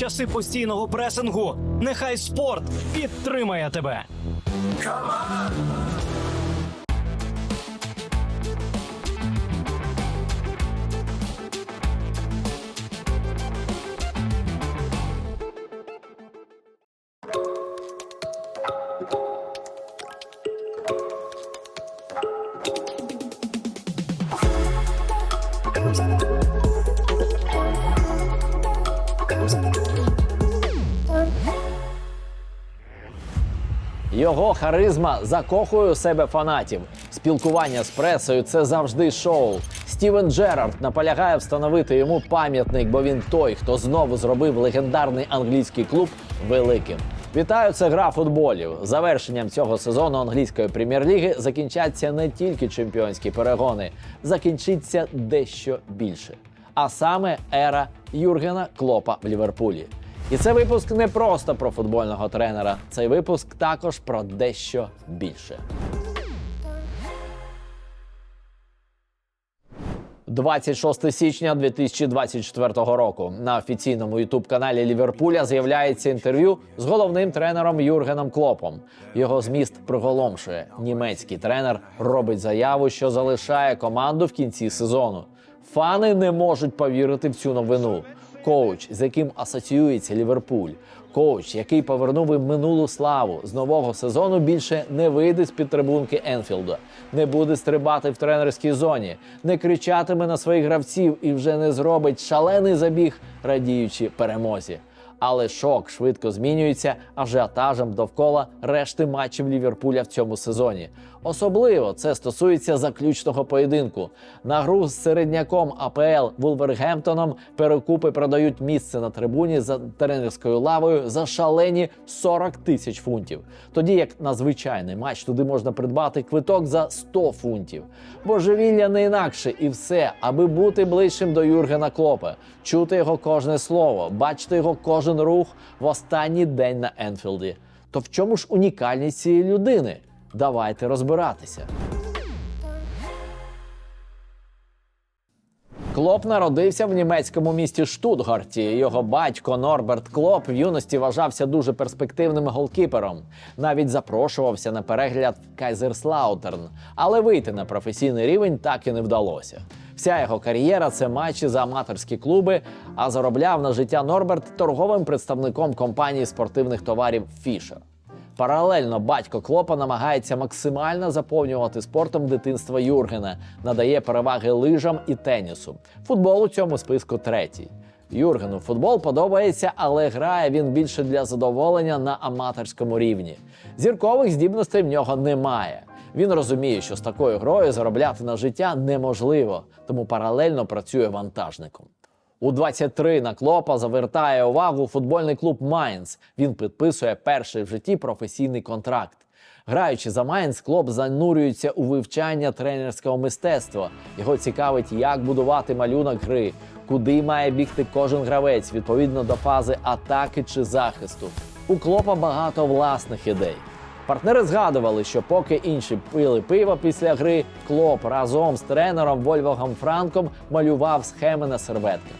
часи постійного пресингу. Нехай спорт підтримає тебе. Його харизма закохує у себе фанатів. Спілкування з пресою це завжди шоу. Стівен Джерард наполягає встановити йому пам'ятник, бо він той, хто знову зробив легендарний англійський клуб великим. Вітаю, це гра футболів. Завершенням цього сезону англійської прем'єр-ліги закінчаться не тільки чемпіонські перегони, закінчиться дещо більше. А саме ера Юргена Клопа в Ліверпулі. І це випуск не просто про футбольного тренера, цей випуск також про дещо більше. 26 січня 2024 року на офіційному ютуб-каналі Ліверпуля з'являється інтерв'ю з головним тренером Юргеном Клопом. Його зміст приголомшує. Німецький тренер робить заяву, що залишає команду в кінці сезону. Фани не можуть повірити в цю новину. Коуч, з яким асоціюється Ліверпуль, коуч, який повернув їм минулу славу. З нового сезону, більше не вийде з під трибунки Енфілда, не буде стрибати в тренерській зоні, не кричатиме на своїх гравців і вже не зробить шалений забіг, радіючи перемозі. Але шок швидко змінюється ажіотажем довкола решти матчів Ліверпуля в цьому сезоні. Особливо це стосується заключного поєдинку. На гру з середняком АПЛ Вулвергемптоном перекупи продають місце на трибуні за тренерською лавою за шалені 40 тисяч фунтів. Тоді як на звичайний матч туди можна придбати квиток за 100 фунтів. Божевілля не інакше, і все, аби бути ближчим до Юргена Клопа, чути його кожне слово, бачити його кожен рух в останній день на Енфілді. То в чому ж унікальність цієї людини? Давайте розбиратися. Клоп народився в німецькому місті Штутгарті. Його батько Норберт Клоп в юності вважався дуже перспективним голкіпером. Навіть запрошувався на перегляд в Кайзерслаутерн, але вийти на професійний рівень так і не вдалося. Вся його кар'єра це матчі за аматорські клуби, а заробляв на життя Норберт торговим представником компанії спортивних товарів Фішер. Паралельно батько Клопа намагається максимально заповнювати спортом дитинства Юргена, надає переваги лижам і тенісу. Футбол у цьому списку третій. Юргену футбол подобається, але грає він більше для задоволення на аматорському рівні. Зіркових здібностей в нього немає. Він розуміє, що з такою грою заробляти на життя неможливо, тому паралельно працює вантажником. У 23 на Клопа завертає увагу футбольний клуб Майнц. Він підписує перший в житті професійний контракт. Граючи за Майнц, Клоп занурюється у вивчання тренерського мистецтва. Його цікавить, як будувати малюнок гри, куди має бігти кожен гравець відповідно до фази атаки чи захисту. У Клопа багато власних ідей. Партнери згадували, що поки інші пили пиво після гри, Клоп разом з тренером Вольвогом Франком малював схеми на серветках.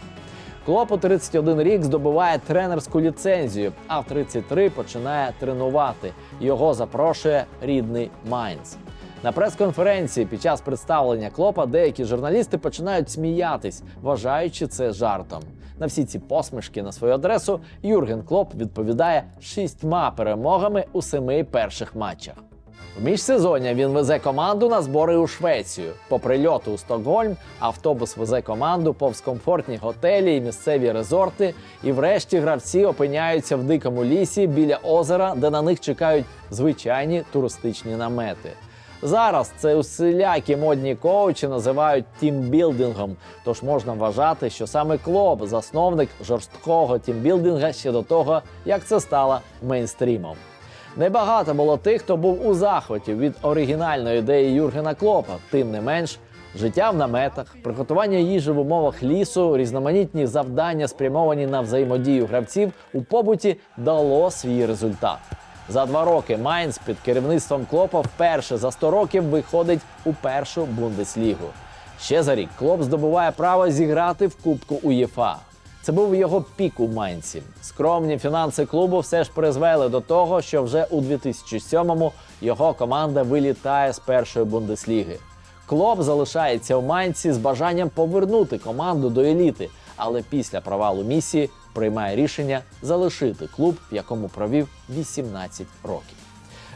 Клоп у 31 рік здобуває тренерську ліцензію, а в 33 починає тренувати. Його запрошує рідний Майнц. На прес-конференції під час представлення Клопа деякі журналісти починають сміятись, вважаючи це жартом. На всі ці посмішки на свою адресу Юрген Клоп відповідає шістьма перемогами у семи перших матчах. В міжсезоння він везе команду на збори у Швецію. По прильоту у Стокгольм автобус везе команду повз комфортні готелі і місцеві резорти. І врешті гравці опиняються в дикому лісі біля озера, де на них чекають звичайні туристичні намети. Зараз це усілякі модні коучі називають тімбілдингом. Тож можна вважати, що саме Клоп засновник жорсткого тімбілдинга ще до того, як це стало мейнстрімом. Небагато було тих, хто був у захваті від оригінальної ідеї Юргена Клопа. Тим не менш, життя в наметах, приготування їжі в умовах лісу, різноманітні завдання, спрямовані на взаємодію гравців у побуті, дало свій результат. За два роки Майнц під керівництвом Клопа вперше за 100 років виходить у першу бундеслігу. Ще за рік Клоп здобуває право зіграти в Кубку УЄФА. Це був його пік у Майнці. Скромні фінанси клубу все ж призвели до того, що вже у 2007-му його команда вилітає з першої бундесліги. Клоп залишається у Майнці з бажанням повернути команду до еліти, але після провалу місії приймає рішення залишити клуб, в якому провів 18 років.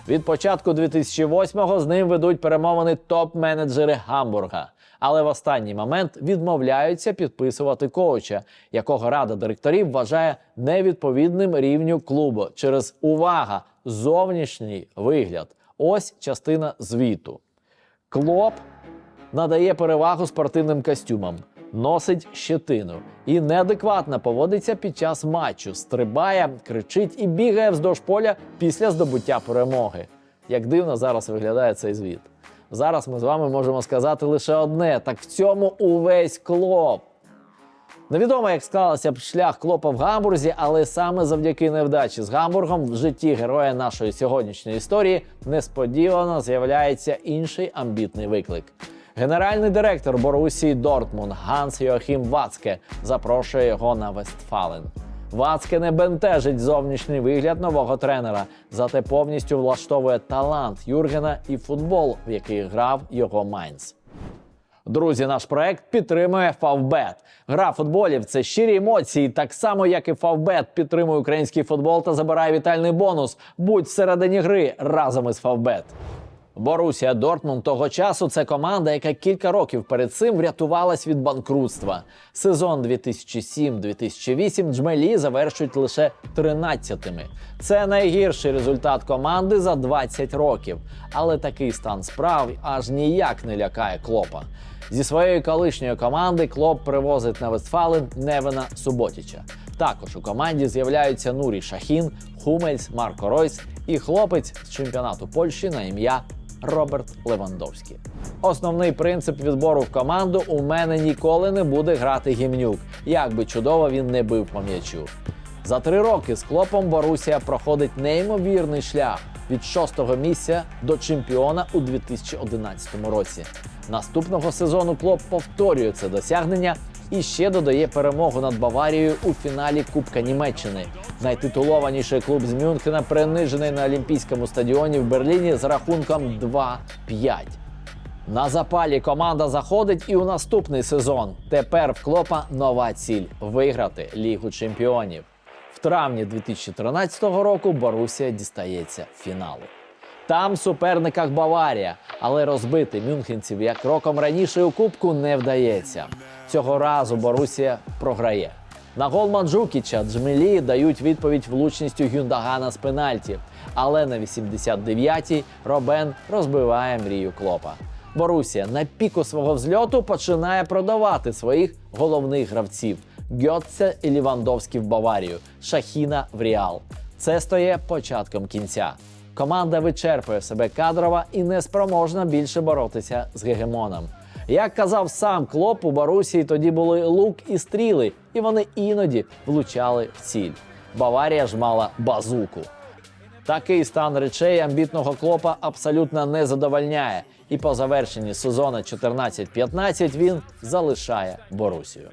Від початку 2008-го з ним ведуть перемовини топ-менеджери Гамбурга. Але в останній момент відмовляються підписувати коуча, якого рада директорів вважає невідповідним рівню клубу через увага, зовнішній вигляд. Ось частина звіту. Клоп надає перевагу спортивним костюмам, носить щетину і неадекватно поводиться під час матчу, стрибає, кричить і бігає вздовж поля після здобуття перемоги. Як дивно зараз виглядає цей звіт. Зараз ми з вами можемо сказати лише одне: так в цьому увесь клоп. Невідомо, як склався б шлях клопа в Гамбурзі, але саме завдяки невдачі з Гамбургом в житті героя нашої сьогоднішньої історії несподівано з'являється інший амбітний виклик. Генеральний директор Борусії Дортмунд Ганс Йоахім Вацке запрошує його на Вестфален. Вацке не бентежить зовнішній вигляд нового тренера, зате повністю влаштовує талант Юргена і футбол, в який грав його Майнц. Друзі, наш проект підтримує Фавбет. Гра футболів це щирі емоції, так само як і Фавбет підтримує український футбол та забирає вітальний бонус. Будь всередині гри разом із Фавбет. Борусія Дортмунд того часу це команда, яка кілька років перед цим врятувалась від банкрутства. Сезон 2007-2008 джмелі завершують лише 13-ми. Це найгірший результат команди за 20 років. Але такий стан справ аж ніяк не лякає клопа. Зі своєї колишньої команди Клоп привозить на Вестфален Невена Суботіча. Також у команді з'являються Нурі Шахін, Хумельс, Марко Ройс і хлопець з чемпіонату Польщі на ім'я Роберт Левандовський. Основний принцип відбору в команду у мене ніколи не буде грати гімнюк, як би чудово він не бив по м'ячу. За три роки з клопом Борусія проходить неймовірний шлях від шостого місця до чемпіона у 2011 році. Наступного сезону клоп повторює це досягнення і ще додає перемогу над Баварією у фіналі Кубка Німеччини. Найтитулованіший клуб з Мюнхена принижений на Олімпійському стадіоні в Берліні з рахунком 2-5. На запалі команда заходить і у наступний сезон. Тепер в клопа нова ціль виграти Лігу чемпіонів. В травні 2013 року Борусія дістається фіналу. Там суперниках Баварія, але розбити мюнхенців як роком раніше у кубку не вдається. Цього разу Борусія програє. На гол Манджукіча Джмелі дають відповідь влучністю Гюндагана з пенальті. Але на 89-й Робен розбиває мрію клопа. Борусія на піку свого взльоту починає продавати своїх головних гравців Гьотце і Лівандовський в Баварію, Шахіна в Ріал. Це стає початком кінця. Команда вичерпує себе кадрово і не спроможна більше боротися з гегемоном. Як казав сам Клоп, у Борусії тоді були лук і стріли, і вони іноді влучали в ціль. Баварія ж мала базуку. Такий стан речей амбітного клопа абсолютно не задовольняє, і по завершенні сезону 14-15 він залишає Борусію.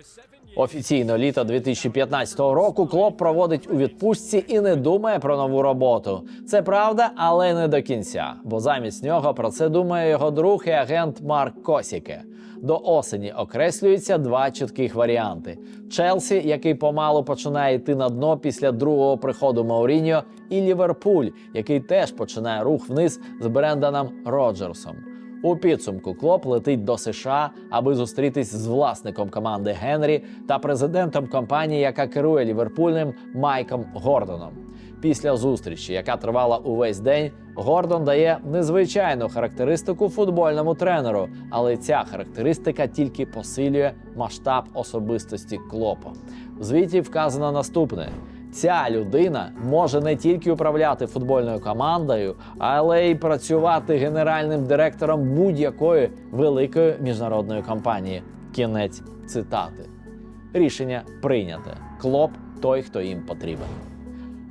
Офіційно літо 2015 року Клоп проводить у відпустці і не думає про нову роботу. Це правда, але не до кінця, бо замість нього про це думає його друг і агент Марк Косіке. До осені окреслюються два чітких варіанти: Челсі, який помалу починає йти на дно після другого приходу Мауріньо, і Ліверпуль, який теж починає рух вниз з Бренданом Роджерсом. У підсумку Клоп летить до США, аби зустрітись з власником команди Генрі та президентом компанії, яка керує Ліверпулем Майком Гордоном. Після зустрічі, яка тривала увесь день, Гордон дає незвичайну характеристику футбольному тренеру, але ця характеристика тільки посилює масштаб особистості Клопа. В звіті вказано наступне. Ця людина може не тільки управляти футбольною командою, але й працювати генеральним директором будь-якої великої міжнародної компанії. Кінець цитати. Рішення прийняте. Клоп той, хто їм потрібен.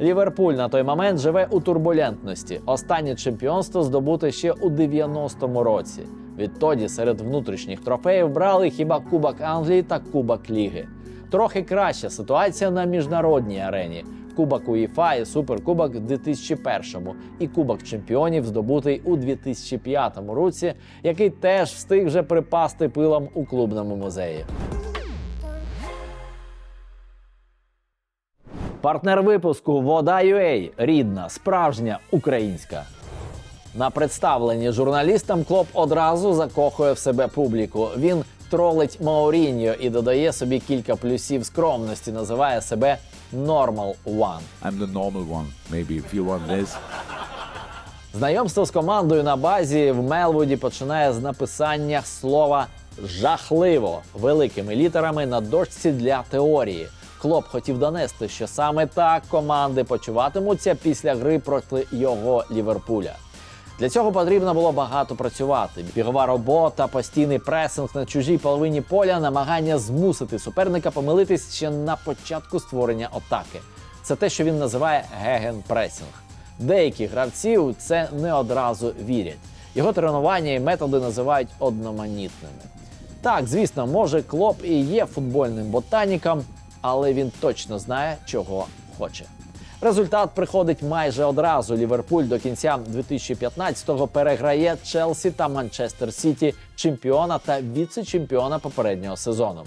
Ліверпуль на той момент живе у турбулентності. Останнє чемпіонство здобуте ще у 90-му році. Відтоді серед внутрішніх трофеїв брали хіба Кубок Англії та Кубок Ліги. Трохи краща ситуація на міжнародній арені. Кубок УЄФА і Суперкубок в 2001 і Кубок чемпіонів здобутий у 2005 році, який теж встиг вже припасти пилом у клубному музеї. Партнер випуску Вода.UA – рідна, справжня українська. На представленні журналістам Клоп одразу закохує в себе публіку. Він тролить Мауріньо і додає собі кілька плюсів скромності. Називає себе Normal One. I'm the normal one. Maybe if you want this. Знайомство з командою на базі в Мелвуді починає з написання слова жахливо великими літерами на дошці для теорії. Клоп хотів донести, що саме так команди почуватимуться після гри проти його Ліверпуля. Для цього потрібно було багато працювати. Бігова робота, постійний пресинг на чужій половині поля, намагання змусити суперника помилитись ще на початку створення атаки. Це те, що він називає гегенпресінг. Деякі гравці у це не одразу вірять. Його тренування і методи називають одноманітними. Так, звісно, може, Клоп і є футбольним ботаніком, але він точно знає, чого хоче. Результат приходить майже одразу. Ліверпуль до кінця 2015-го переграє Челсі та Манчестер Сіті, чемпіона та віце-чемпіона попереднього сезону.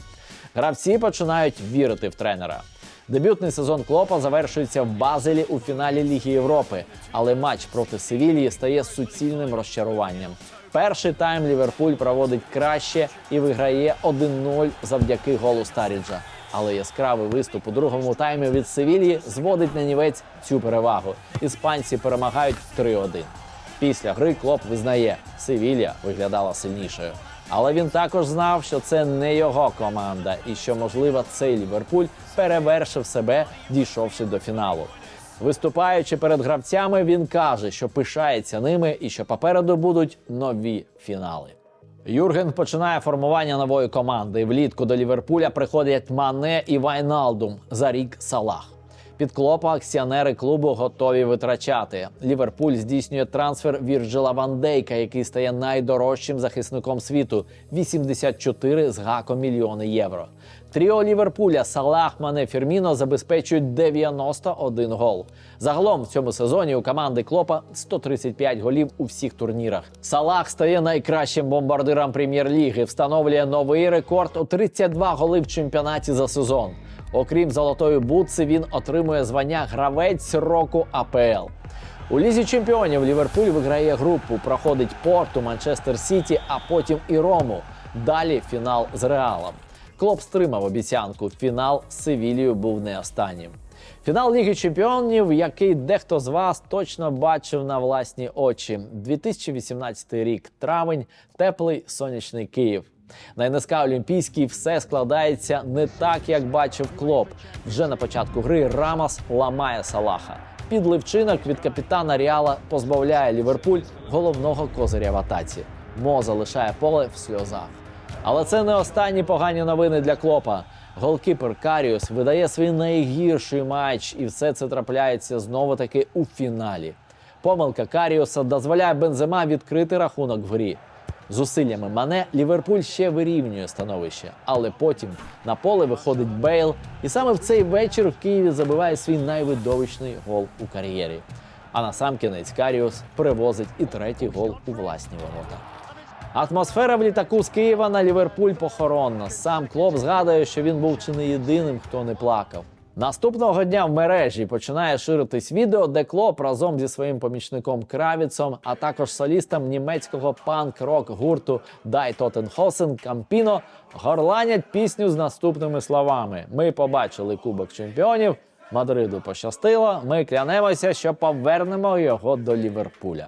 Гравці починають вірити в тренера. Дебютний сезон Клопа завершується в Базелі у фіналі Ліги Європи, але матч проти Севілії стає суцільним розчаруванням. Перший тайм Ліверпуль проводить краще і виграє 1-0 завдяки голу Старіджа. Але яскравий виступ у другому таймі від Севілії зводить на нівець цю перевагу. Іспанці перемагають 3-1. Після гри Клоп визнає, Севілія виглядала сильнішою. Але він також знав, що це не його команда, і що, можливо, цей Ліверпуль перевершив себе, дійшовши до фіналу. Виступаючи перед гравцями, він каже, що пишається ними і що попереду будуть нові фінали. Юрген починає формування нової команди. Влітку до Ліверпуля приходять Мане і Вайналдум за рік Салах. Під клопа акціонери клубу готові витрачати. Ліверпуль здійснює трансфер Вірджила Ван Дейка, який стає найдорожчим захисником світу 84 з гаком мільйони євро. Тріо Ліверпуля Салах Мане Фірміно забезпечують 91 гол. Загалом в цьому сезоні у команди Клопа 135 голів у всіх турнірах. Салах стає найкращим бомбардиром прем'єр-ліги, встановлює новий рекорд у 32 голи в чемпіонаті за сезон. Окрім золотої бутси, він отримує звання гравець року АПЛ. У лізі чемпіонів Ліверпуль виграє групу, проходить Порту, Манчестер Сіті, а потім і Рому. Далі фінал з Реалом. Клоп стримав обіцянку. Фінал з Севілією був не останнім. Фінал Ліги Чемпіонів, який дехто з вас точно бачив на власні очі. 2018 рік, травень, теплий сонячний Київ. На НСК Олімпійський все складається не так, як бачив Клоп. Вже на початку гри Рамос ламає Салаха. Підливчинок від капітана Ріала позбавляє Ліверпуль головного козиря в атаці. Мо залишає поле в сльозах. Але це не останні погані новини для Клопа. Голкіпер Каріус видає свій найгірший матч, і все це трапляється знову таки у фіналі. Помилка Каріуса дозволяє Бензема відкрити рахунок в грі. Зусиллями Мане Ліверпуль ще вирівнює становище, але потім на поле виходить Бейл, і саме в цей вечір в Києві забиває свій найвидовищний гол у кар'єрі. А на сам кінець Каріус привозить і третій гол у власні ворота. Атмосфера в літаку з Києва на Ліверпуль похоронна. Сам Клоп згадує, що він був чи не єдиним, хто не плакав. Наступного дня в мережі починає ширитись відео, де Клоп разом зі своїм помічником Кравіцом, а також солістом німецького панк-рок гурту Дай Тотенхосен Кампіно горланять пісню з наступними словами: Ми побачили Кубок чемпіонів. Мадриду пощастило. Ми клянемося, що повернемо його до Ліверпуля.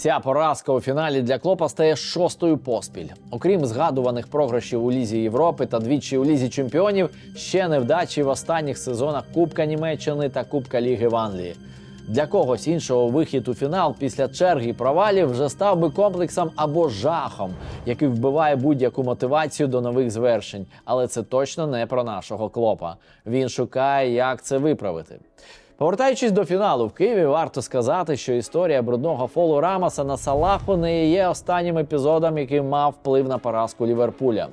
Ця поразка у фіналі для Клопа стає шостою поспіль. Окрім згадуваних програшів у Лізі Європи та двічі у Лізі Чемпіонів, ще невдачі в останніх сезонах Кубка Німеччини та Кубка Ліги в Англії. Для когось іншого вихід у фінал після черги провалів вже став би комплексом або жахом, який вбиває будь-яку мотивацію до нових звершень. Але це точно не про нашого клопа. Він шукає, як це виправити. Повертаючись до фіналу в Києві, варто сказати, що історія брудного фолу Рамоса на Салаху не є останнім епізодом, який мав вплив на поразку Ліверпуля.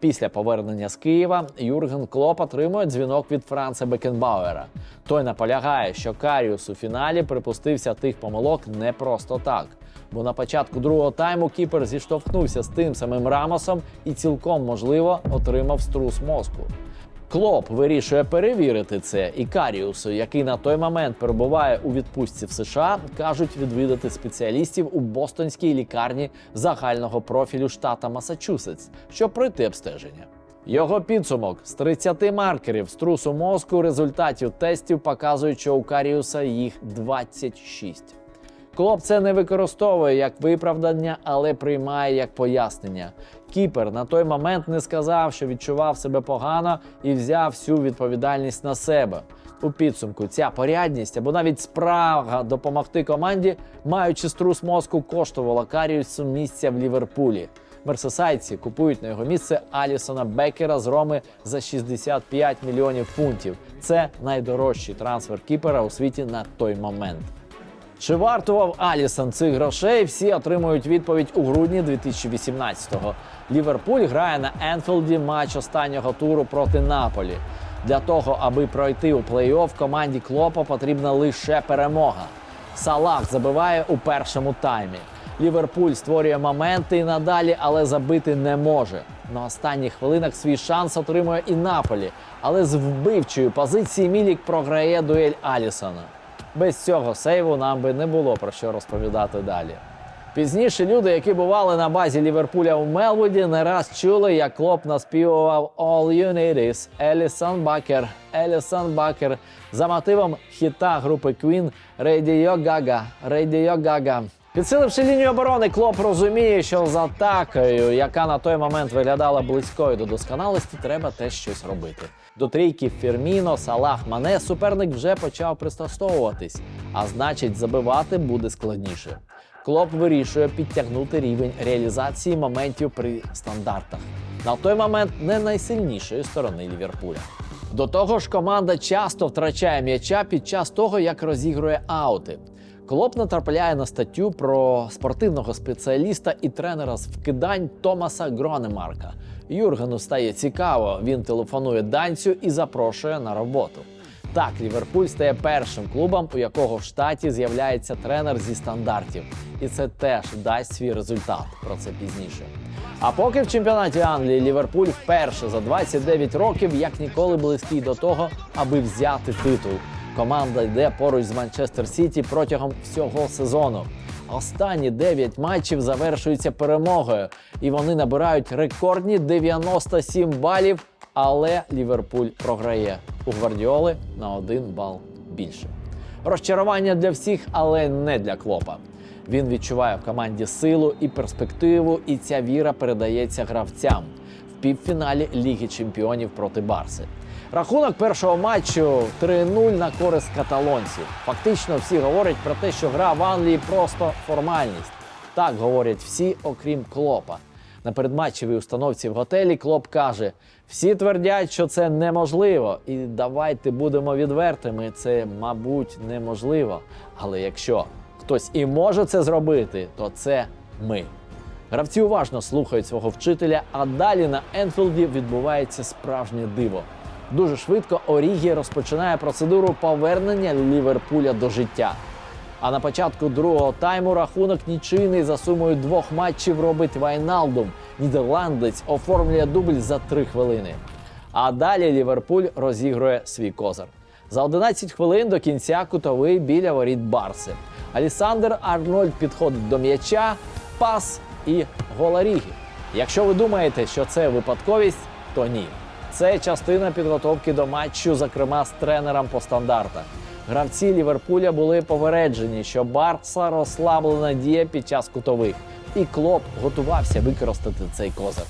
Після повернення з Києва Юрген Клоп отримує дзвінок від Франца Бекенбауера. Той наполягає, що Каріус у фіналі припустився тих помилок не просто так. Бо на початку другого тайму кіпер зіштовхнувся з тим самим Рамосом і цілком можливо отримав струс мозку. Клоп вирішує перевірити це, і Каріусу, який на той момент перебуває у відпустці в США, кажуть відвідати спеціалістів у бостонській лікарні загального профілю штата Масачусетс, щоб пройти обстеження. Його підсумок з 30 маркерів струсу мозку результатів тестів показують, що у Каріуса їх 26. Клоп це не використовує як виправдання, але приймає як пояснення. Кіпер на той момент не сказав, що відчував себе погано і взяв всю відповідальність на себе. У підсумку ця порядність або навіть спрага допомогти команді, маючи струс мозку, коштувала Каріусу місця в Ліверпулі. Мерсесайці купують на його місце Алісона Бекера з Роми за 65 мільйонів фунтів. Це найдорожчий трансфер кіпера у світі на той момент. Чи вартував Алісон цих грошей? Всі отримують відповідь у грудні 2018-го. Ліверпуль грає на Енфілді матч останнього туру проти Наполі. Для того, аби пройти у плей-офф, команді Клопа потрібна лише перемога. Салах забиває у першому таймі. Ліверпуль створює моменти і надалі, але забити не може. На останніх хвилинах свій шанс отримує і Наполі, але з вбивчої позиції Мілік програє дуель Алісона. Без цього сейву нам би не було про що розповідати далі. Пізніше люди, які бували на базі Ліверпуля у Мелвуді, не раз чули, як Клоп наспівував All You Need Is Елісон Бакер, Елісон Бакер за мотивом хіта групи Queen Radio Gaga, Radio Gaga. Підсиливши лінію оборони, Клоп розуміє, що з атакою, яка на той момент виглядала близькою до досконалості, треба теж щось робити. До трійки Фірміно, Салах, Мане суперник вже почав пристосовуватись, а значить, забивати буде складніше. Клоп вирішує підтягнути рівень реалізації моментів при стандартах. На той момент не найсильнішої сторони Ліверпуля. До того ж, команда часто втрачає м'яча під час того, як розігрує аути. Клоп натрапляє на статтю про спортивного спеціаліста і тренера з вкидань Томаса Гронемарка. Юргену стає цікаво. Він телефонує данцю і запрошує на роботу. Так, Ліверпуль стає першим клубом, у якого в штаті з'являється тренер зі стандартів, і це теж дасть свій результат. Про це пізніше. А поки в чемпіонаті Англії Ліверпуль вперше за 29 років як ніколи близький до того, аби взяти титул. Команда йде поруч з Манчестер Сіті протягом всього сезону. Останні 9 матчів завершуються перемогою, і вони набирають рекордні 97 балів. Але Ліверпуль програє у Гвардіоли на один бал більше. Розчарування для всіх, але не для клопа. Він відчуває в команді силу і перспективу, і ця віра передається гравцям в півфіналі Ліги Чемпіонів проти Барси. Рахунок першого матчу 3-0 на користь каталонців. Фактично всі говорять про те, що гра в Англії просто формальність. Так говорять всі, окрім Клопа. На передматчевій установці в готелі Клоп каже: всі твердять, що це неможливо, і давайте будемо відвертими. Це, мабуть, неможливо. Але якщо хтось і може це зробити, то це ми. Гравці уважно слухають свого вчителя, а далі на Енфілді відбувається справжнє диво. Дуже швидко Орігі розпочинає процедуру повернення Ліверпуля до життя. А на початку другого тайму рахунок нічийний за сумою двох матчів робить Вайналдум. Нідерландець оформлює дубль за три хвилини. А далі Ліверпуль розігрує свій козир. За 11 хвилин до кінця кутовий біля воріт Барси. Алісандр Арнольд підходить до м'яча, пас і гол Орігі. Якщо ви думаєте, що це випадковість, то ні. Це частина підготовки до матчу, зокрема з тренером по стандартах. Гравці Ліверпуля були попереджені, що Барса розслаблена діє під час кутових, і Клоп готувався використати цей козир.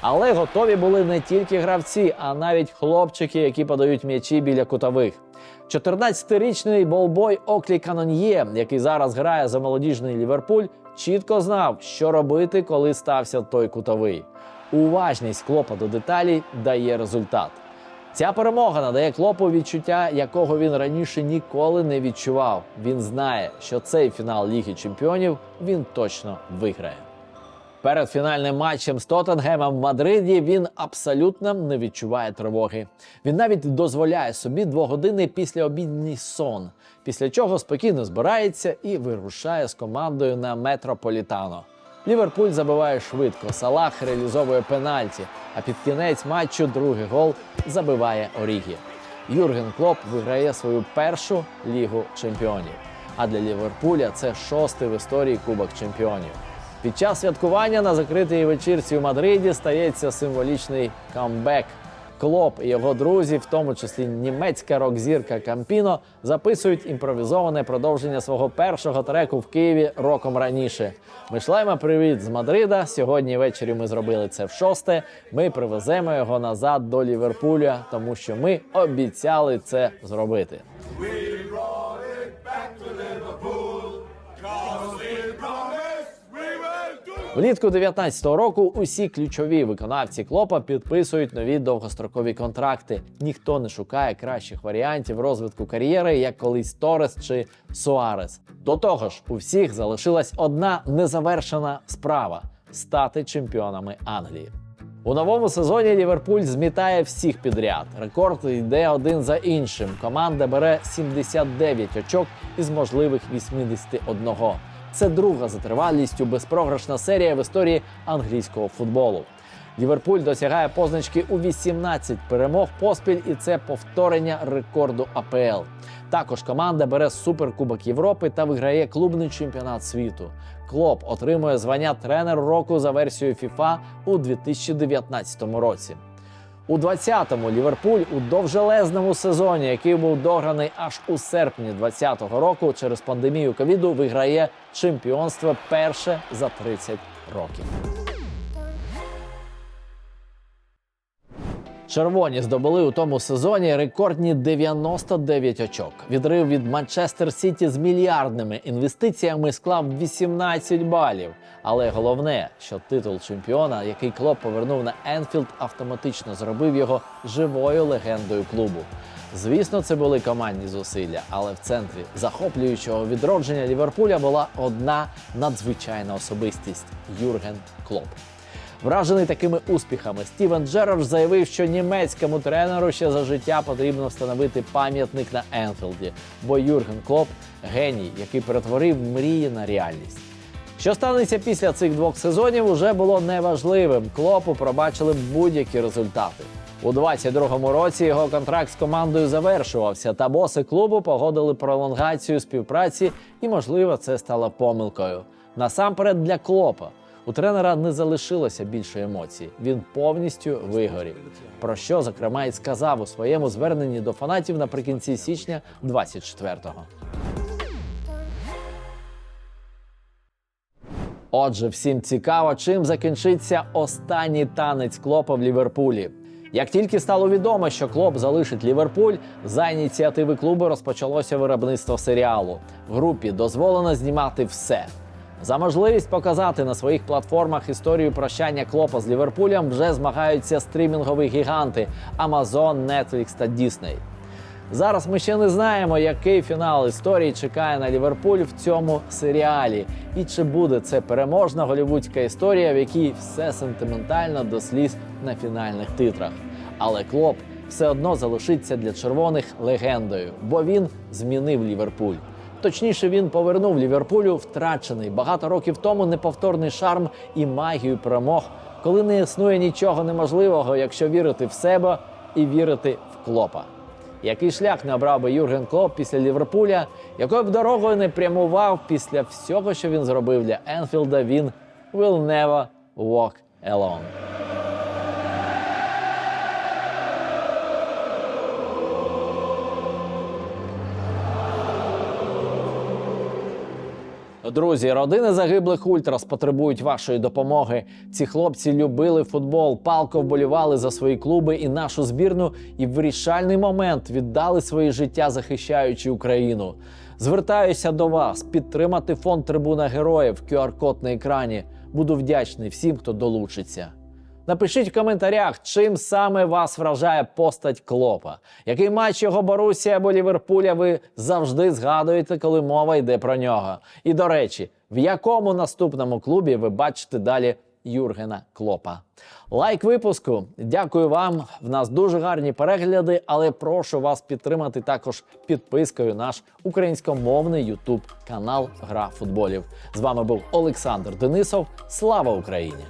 Але готові були не тільки гравці, а навіть хлопчики, які подають м'ячі біля кутових. 14-річний болбой Оклі Канон'є, який зараз грає за молодіжний Ліверпуль, чітко знав, що робити, коли стався той кутовий. Уважність клопа до деталей дає результат. Ця перемога надає клопу відчуття, якого він раніше ніколи не відчував. Він знає, що цей фінал Ліги Чемпіонів він точно виграє. Перед фінальним матчем з Тоттенгемом в Мадриді він абсолютно не відчуває тривоги. Він навіть дозволяє собі двогодинний післяобідній сон, після чого спокійно збирається і вирушає з командою на метрополітано. Ліверпуль забиває швидко. Салах реалізовує пенальті, а під кінець матчу другий гол забиває Орігі. Юрген Клоп виграє свою першу лігу чемпіонів. А для Ліверпуля це шостий в історії Кубок чемпіонів. Під час святкування на закритій вечірці у Мадриді стається символічний камбек. Клоп і його друзі, в тому числі німецька рок-зірка Кампіно, записують імпровізоване продовження свого першого треку в Києві роком раніше. Ми шлемо привіт з Мадрида. Сьогодні ввечері ми зробили це в шосте. Ми привеземо його назад до Ліверпуля, тому що ми обіцяли це зробити. Влітку 19-го року усі ключові виконавці клопа підписують нові довгострокові контракти. Ніхто не шукає кращих варіантів розвитку кар'єри, як колись Торес чи Суарес. До того ж, у всіх залишилась одна незавершена справа стати чемпіонами Англії. У новому сезоні Ліверпуль змітає всіх підряд. Рекорд йде один за іншим. Команда бере 79 очок із можливих 81. Це друга за тривалістю безпрограшна серія в історії англійського футболу. Ліверпуль досягає позначки у 18 перемог поспіль, і це повторення рекорду АПЛ. Також команда бере суперкубок Європи та виграє клубний чемпіонат світу. Клоп отримує звання тренер року за версією FIFA у 2019 році. У 20-му Ліверпуль у довжелезному сезоні, який був дограний аж у серпні 2020 року через пандемію ковіду, виграє чемпіонство перше за 30 років. Червоні здобули у тому сезоні рекордні 99 очок. Відрив від Манчестер Сіті з мільярдними інвестиціями склав 18 балів. Але головне, що титул чемпіона, який Клоп повернув на Енфілд, автоматично зробив його живою легендою клубу. Звісно, це були командні зусилля, але в центрі захоплюючого відродження Ліверпуля була одна надзвичайна особистість Юрген Клоп. Вражений такими успіхами, Стівен Джерард заявив, що німецькому тренеру ще за життя потрібно встановити пам'ятник на Енфілді, бо Юрген Клоп геній, який перетворив мрії на реальність. Що станеться після цих двох сезонів, уже було неважливим. Клопу пробачили будь-які результати. У 22-му році його контракт з командою завершувався, та боси клубу погодили пролонгацію співпраці, і, можливо, це стало помилкою. Насамперед для Клопа. У тренера не залишилося більше емоцій. Він повністю вигорів. Про що, зокрема, і сказав у своєму зверненні до фанатів наприкінці січня 24-го. Отже, всім цікаво, чим закінчиться останній танець Клопа в Ліверпулі. Як тільки стало відомо, що Клоп залишить Ліверпуль, за ініціативи клубу розпочалося виробництво серіалу. В групі дозволено знімати все. За можливість показати на своїх платформах історію прощання Клопа з Ліверпулем вже змагаються стрімінгові гіганти Amazon, Netflix та Disney. Зараз ми ще не знаємо, який фінал історії чекає на Ліверпуль в цьому серіалі, і чи буде це переможна голівудська історія, в якій все сентиментально до сліз на фінальних титрах. Але Клоп все одно залишиться для червоних легендою, бо він змінив Ліверпуль. Точніше, він повернув Ліверпулю втрачений багато років тому неповторний шарм і магію перемог, коли не існує нічого неможливого, якщо вірити в себе і вірити в клопа. Який шлях не обрав би Юрген Клоп після Ліверпуля, якою б дорогою не прямував після всього, що він зробив для Енфілда, він will never walk alone. Друзі, родини загиблих ультрас потребують вашої допомоги. Ці хлопці любили футбол, палко вболівали за свої клуби і нашу збірну, і в вирішальний момент віддали своє життя, захищаючи Україну. Звертаюся до вас підтримати фонд Трибуна Героїв, QR-код на екрані. Буду вдячний всім, хто долучиться. Напишіть в коментарях, чим саме вас вражає постать Клопа. Який матч його Борусія або Ліверпуля ви завжди згадуєте, коли мова йде про нього. І до речі, в якому наступному клубі ви бачите далі Юргена Клопа. Лайк випуску. Дякую вам. В нас дуже гарні перегляди, але прошу вас підтримати також підпискою наш українськомовний YouTube канал Гра футболів. З вами був Олександр Денисов. Слава Україні!